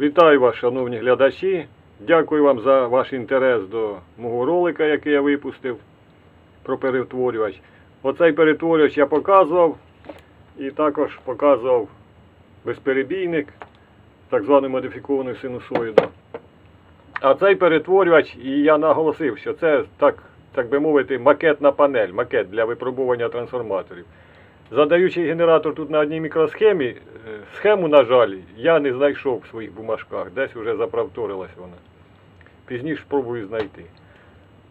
Вітаю вас, шановні глядачі. Дякую вам за ваш інтерес до мого ролика, який я випустив про перетворювач. Оцей перетворювач я показував і також показував безперебійник, так звану модифіковану синусоїду. А цей перетворювач, і я наголосив, що це так, так би мовити, макетна панель, макет для випробування трансформаторів. Задаючи генератор тут на одній мікросхемі, е, схему, на жаль, я не знайшов в своїх бумажках, десь вже заправторилась вона. Пізніше спробую знайти.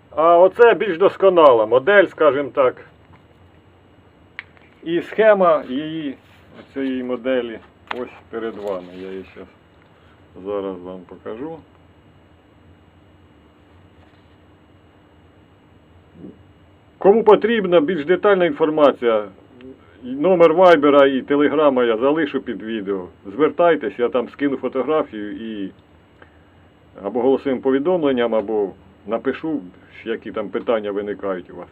А оце більш досконала модель, скажімо так. І схема її, цієї моделі, ось перед вами. Я її зараз зараз вам покажу. Кому потрібна більш детальна інформація, номер вайбера і телеграма я залишу під відео. Звертайтесь, я там скину фотографію і або голосовим повідомленням, або напишу, які там питання виникають у вас.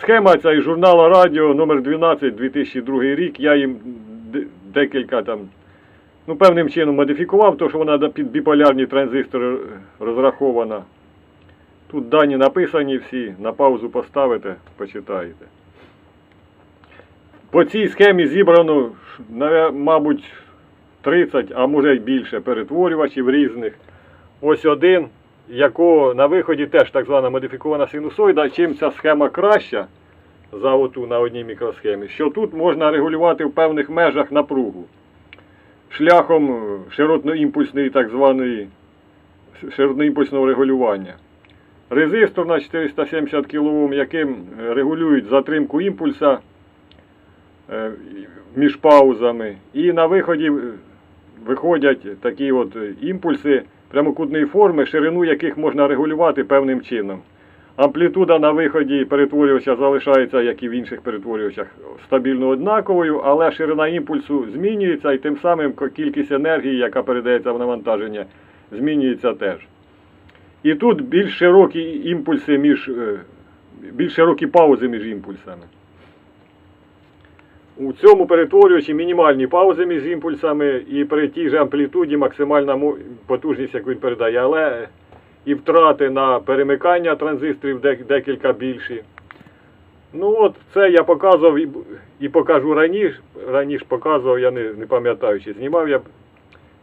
Схема ця із журналу Радіо номер 12 2002 рік. Я їм декілька там, ну, певним чином модифікував, тому що вона під біполярні транзистори розрахована. Тут дані написані всі, на паузу поставите, почитаєте. По цій схемі зібрано, мабуть, 30, а може й більше перетворювачів різних. Ось один, якого на виході теж так звана модифікована синусоїда. Чим ця схема краща за оту на одній мікросхемі, що тут можна регулювати в певних межах напругу. Шляхом широтноімпульсної так званої широтноімпульсного регулювання. Резистор на 470 кОм, яким регулюють затримку імпульса між паузами. І на виході е, виходять такі от е, імпульси прямокутної форми, ширину яких можна регулювати певним чином. Амплітуда на виході перетворювача залишається, як і в інших перетворювачах, стабільно однаковою, але ширина імпульсу змінюється і тим самим кількість енергії, яка передається в навантаження, змінюється теж. І тут більш широкі імпульси між е, більш широкі паузи між імпульсами. У цьому перетворювачі мінімальні паузи між імпульсами і при тій же амплітуді максимальна потужність, як він передає, але і втрати на перемикання транзисторів декілька більші. Ну от це я показував і, покажу раніше. Раніше показував, я не, не пам'ятаю, чи знімав я.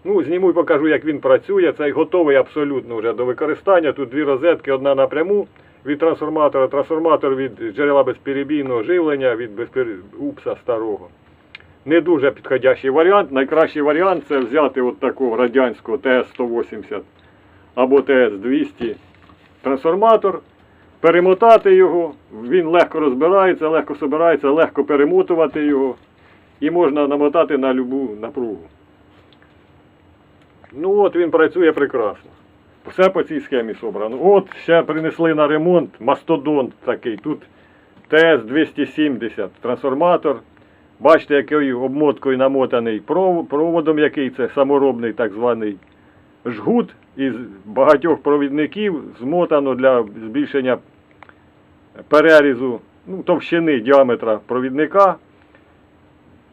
Ну, зніму і покажу, як він працює. Цей готовий абсолютно вже до використання. Тут дві розетки, одна напряму від трансформатора, трансформатор від джерела безперебійного живлення, від безпер... упса старого. Не дуже підходящий варіант. Найкращий варіант це взяти от такого радянського ТС-180 або ТС-200 трансформатор, перемотати його, він легко розбирається, легко собирається, легко перемотувати його і можна намотати на любу напругу. Ну от він працює прекрасно. Все по цій схемі собрано. От ще принесли на ремонт мастодонт такий. Тут ТС-270 трансформатор. Бачите, якою обмоткою намотаний проводом, який це саморобний так званий жгут із багатьох провідників змотано для збільшення перерізу ну, товщини діаметра провідника.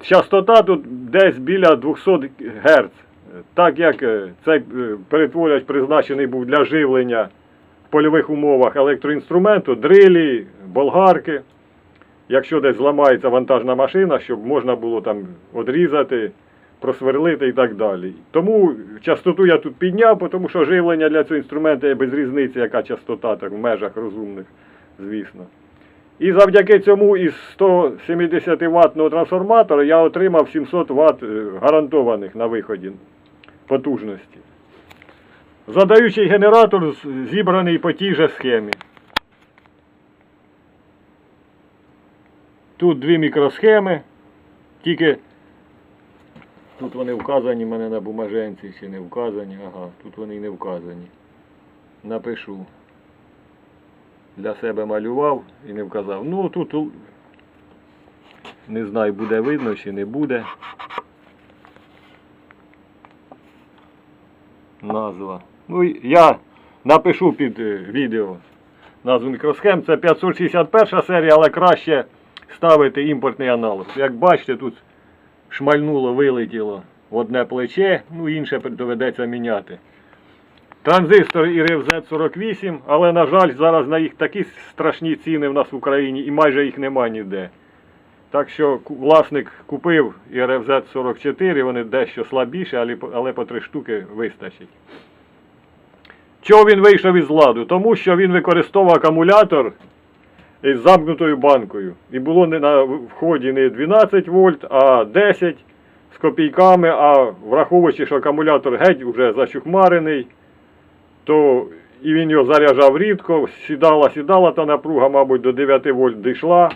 Частота тут десь біля 200 Гц. Так як е, цей е, перетворювач призначений був для живлення в польових умовах електроінструменту, дрилі, болгарки. Якщо десь зламається вантажна машина, щоб можна було там одрізати, просверлити і так далі. Тому частоту я тут підняв, тому що живлення для цього інструменту є без різниці, яка частота так, в межах розумних, звісно. І завдяки цьому із 170 ваттного трансформатора я отримав 700 Вт е, гарантованих на виході потужності. Задаючий генератор зібраний по тій же схемі. Тут дві мікросхеми, тільки тут вони вказані в мене на бумаженці чи не вказані. Ага, тут вони й не вказані. Напишу. Для себе малював і не вказав. Ну тут не знаю, буде видно чи не буде. Назва. Ну я напишу під е, відео назву мікросхем. Це 561 серія, але краще ставити імпортний аналог. Як бачите, тут шмальнуло, вилетіло одне плече, ну інше доведеться міняти. Транзистор і RFZ48, але, на жаль, зараз на їх такі страшні ціни в нас в Україні і майже їх нема ніде. Так що власник купив і RFZ44, вони дещо слабіші, але, по- три штуки вистачить. Чого він вийшов із ладу? Тому що він використовував акумулятор із замкнутою банкою. І було не на вході не 12 вольт, а 10 з копійками, а враховуючи, що акумулятор геть вже зачухмарений, то і він його заряджав рідко, сідала, сідала та напруга, мабуть, до 9 вольт дійшла.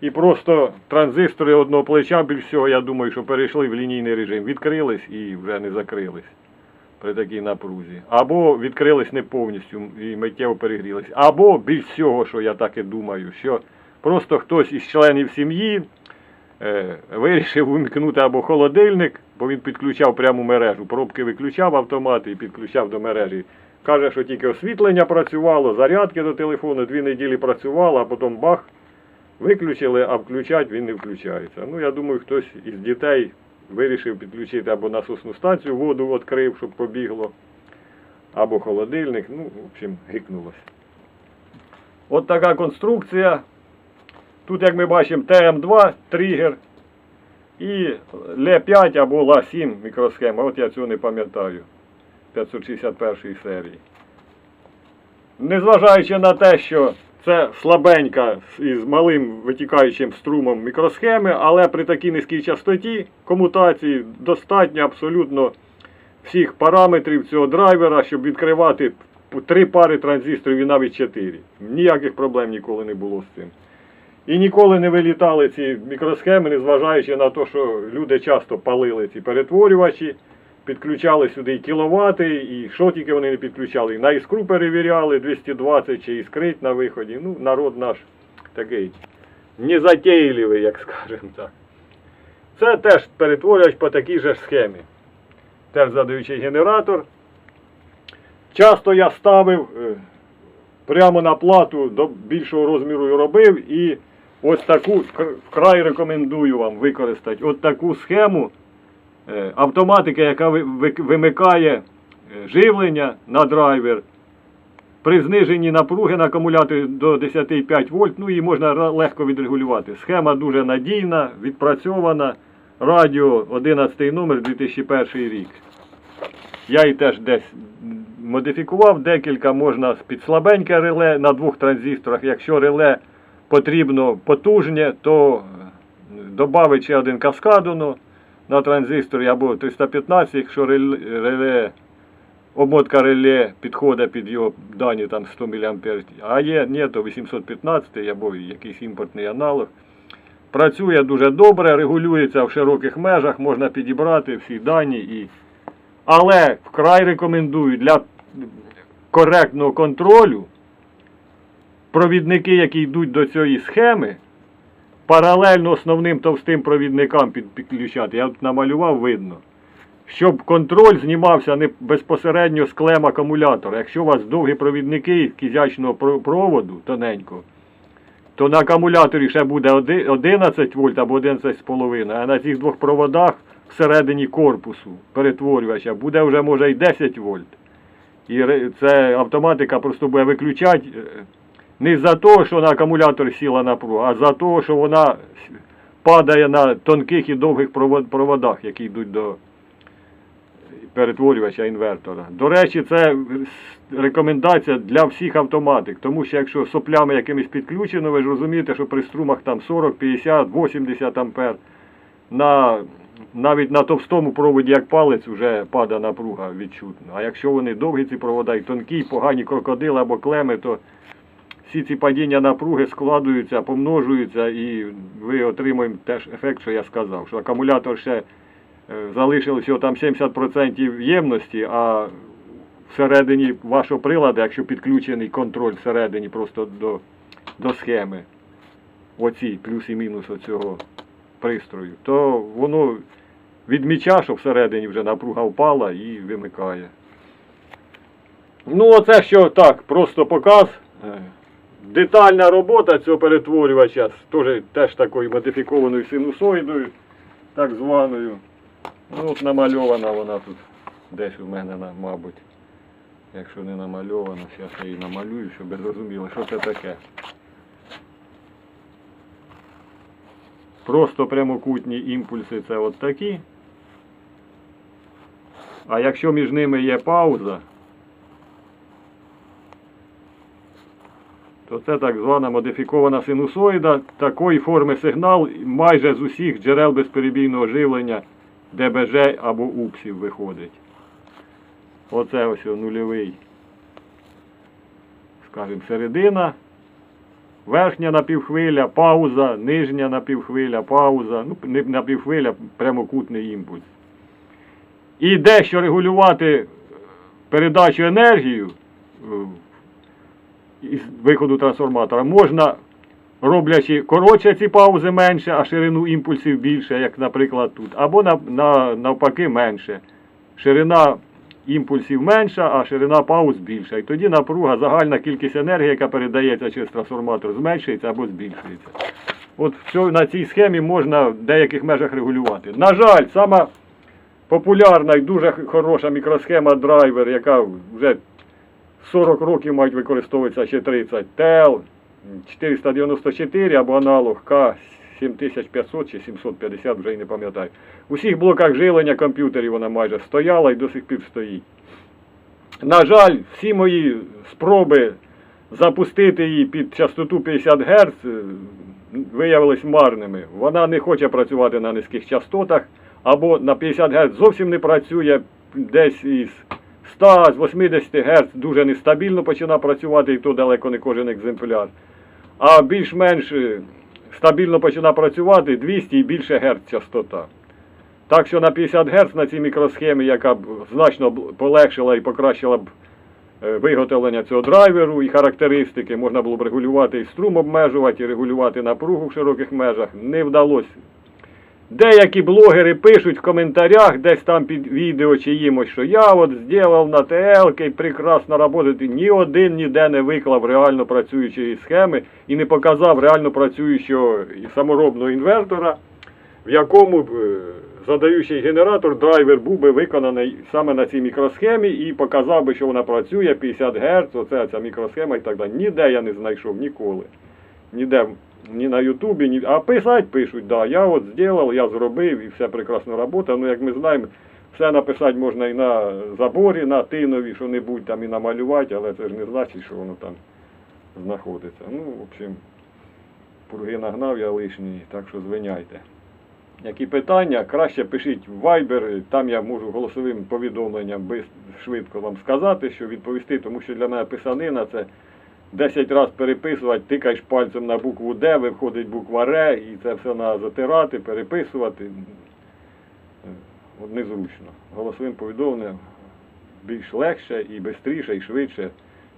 І просто транзистори одного плеча більш всього, я думаю, що перейшли в лінійний режим. Відкрились і вже не закрились при такій напрузі. Або відкрились не повністю і миттєво перегрілись. Або більш всього, що я так і думаю, що просто хтось із членів сім'ї е, вирішив вимкнути або холодильник, бо він підключав пряму мережу. Пробки виключав автомат і підключав до мережі. Каже, що тільки освітлення працювало, зарядки до телефону, дві неділі працювало, а потім бах, виключили, а включать він не включається. Ну, я думаю, хтось із дітей вирішив підключити або насосну станцію, воду відкрив, щоб побігло, або холодильник. Ну, в общем, гикнулося. От така конструкція. Тут, як ми бачимо, ТМ2 тригер і Л5 або Ла7 мікросхема. От я цього не пам'ятаю. 561 серії. Незважаючи на те, що це слабенька із малим витікаючим струмом мікросхеми, але при такій низькій частоті комутації достатньо абсолютно всіх параметрів цього драйвера, щоб відкривати три пари транзисторів і навіть чотири. Ніяких проблем ніколи не було з цим. І ніколи не вилітали ці мікросхеми, незважаючи на те, що люди часто палили ці перетворювачі, підключали сюди і кіловати, і що тільки вони не підключали. І на іскру перевіряли 220 чи іскрить на виході. Ну, народ наш такий незатейливий, як скажемо так. Це теж перетворювач по такій же схемі. Теж задаючий генератор. Часто я ставив е, прямо на плату до більшого розміру і робив. І ось таку вкрай рекомендую вам використати. От таку схему автоматика, яка ви- ви- вимикає е, живлення на драйвер. При зниженні напруги на акумуляторі до 10,5 вольт, ну і можна легко відрегулювати. Схема дуже надійна, відпрацьована. Радіо 11 номер 2001 рік. Я її теж десь модифікував, декілька можна під слабеньке реле на двох транзисторах. Якщо реле потрібно потужне, то додати ще один каскадону на транзисторі або 315, якщо реле, реле обмотка реле підходить під його дані там 100 мА, а є ні, то 815 або якийсь імпортний аналог. Працює дуже добре, регулюється в широких межах, можна підібрати всі дані. І... Але вкрай рекомендую для коректного контролю провідники, які йдуть до цієї схеми, паралельно основним товстим провідникам підключати. Я тут намалював, видно. Щоб контроль знімався не безпосередньо з клем акумулятора. Якщо у вас довгі провідники кізячного проводу тоненького, то на акумуляторі ще буде 11 вольт або 11,5, а на цих двох проводах всередині корпусу перетворювача буде вже може й 10 вольт. І це автоматика просто буде виключати е, не за те, що на акумулятор сіла напруга, а за те, що вона падає на тонких і довгих проводах, які йдуть до перетворювача інвертора. До речі, це рекомендація для всіх автоматик, тому що якщо соплями якимись підключено, ви ж розумієте, що при струмах там 40, 50, 80 ампер, на, навіть на товстому проводі, як палець, вже падає напруга відчутно. А якщо вони довгі ці провода і тонкі, погані крокодили або клеми, то всі ці падіння напруги складуються, помножуються, і ви отримуєте теж ефект, що я сказав, що акумулятор ще е, залишилось його там 70% ємності, а всередині вашого приладу, якщо підключений контроль всередині просто до, до схеми, оці плюс і мінус оцього пристрою, то воно відмічає, що всередині вже напруга впала і вимикає. Ну, оце що так, просто показ. Детальна робота цього перетворювача теж, теж такою модифікованою синусоїдою, так званою. Ну, от намальована вона тут десь у мене, мабуть. Якщо не намальована, зараз я її намалюю, щоб ви зрозуміли, що це таке. Просто прямокутні імпульси це от такі. А якщо між ними є пауза, то це так звана модифікована синусоїда. Такої форми сигнал майже з усіх джерел безперебійного живлення ДБЖ або УПСів виходить. Оце ось нульовий, скажімо, середина. Верхня напівхвиля, пауза, нижня напівхвиля, пауза, ну, напівхвиля, прямокутний імпульс. І дещо регулювати передачу енергію е, виходу трансформатора можна, роблячи коротше ці паузи менше, а ширину імпульсів більше, як, наприклад, тут, або на, на, навпаки менше. Ширина імпульсів менша, а ширина пауз більша. І тоді напруга, загальна кількість енергії, яка передається через трансформатор, зменшується або збільшується. От на цій схемі можна в деяких межах регулювати. На жаль, сама популярна і дуже хороша мікросхема драйвер, яка вже 40 років мають використовуватися ще 30. ТЕЛ 494 або аналог К7500 чи 750, вже й не пам'ятаю. У всіх блоках жилення комп'ютерів вона майже стояла і до сих пір стоїть. На жаль, всі мої спроби запустити її під частоту 50 Гц е, виявились марними. Вона не хоче працювати на низьких частотах, або на 50 Гц зовсім не працює десь із 100 з 80 Гц дуже нестабільно починає працювати, і то далеко не кожен екземпляр. А більш-менш е, стабільно починає працювати 200 і більше Гц частота. Так що на 50 Гц на цій мікросхемі, яка б значно полегшила і покращила б е, виготовлення цього драйверу і характеристики, можна було б регулювати і струм обмежувати, і регулювати напругу в широких межах, не вдалося. Деякі блогери пишуть в коментарях, десь там під відео чиїмось, що я от зробив на ТЛ і прекрасно працює. Ні один ніде не виклав реально працюючої схеми і не показав реально працюючого саморобного інвертора, в якому б е, задаючий генератор, драйвер був би виконаний саме на цій мікросхемі і показав би, що вона працює 50 Гц, оце ця мікросхема і так далі. Ніде я не знайшов ніколи. Ніде ні на Ютубі, ні. А писати пишуть, да, я от зробив, я зробив і все прекрасно працює. Ну, як ми знаємо, все написати можна і на заборі, на тинові, що-небудь там і намалювати, але це ж не значить, що воно там знаходиться. Ну, в общем, пурги нагнав я лишні, так що звиняйте. Які питання, краще пишіть в Viber, там я можу голосовим повідомленням швидко вам сказати, що відповісти, тому що для мене писанина це 10 разів переписувати, тикаєш пальцем на букву Д, виходить буква Р, і це все треба затирати, переписувати. От незручно. Голосовим повідомленням більш легше і швидше, і швидше.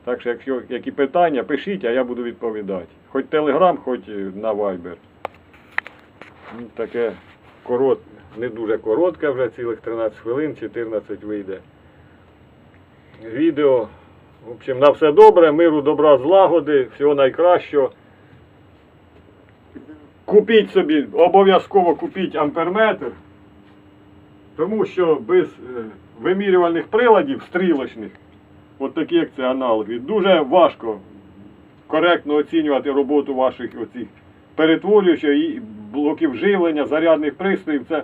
Так що, якщо які питання, пишіть, а я буду відповідати. Хоч Телеграм, хоч на Viber. Ну, Таке корот, не дуже коротке вже, цілих 13 хвилин, 14 вийде. Відео. В общем, на все добре, миру, добра, злагоди, всього найкращого. Купіть собі, обов'язково купіть амперметр, тому що без е, вимірювальних приладів стрілочних, от такі як це аналоги, дуже важко коректно оцінювати роботу ваших оцих перетворюючих і блоків живлення, зарядних пристроїв. Це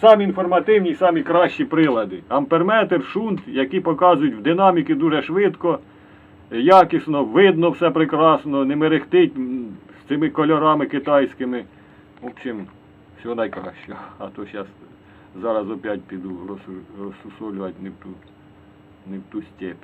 самі інформативні, самі кращі прилади. Амперметр, шунт, які показують в динаміки дуже швидко, якісно, видно все прекрасно, не мерехтить з цими кольорами китайськими. В общем, всього найкращого. А то зараз зараз опять піду розсу- розсусолювати не в ту, не в ту степь.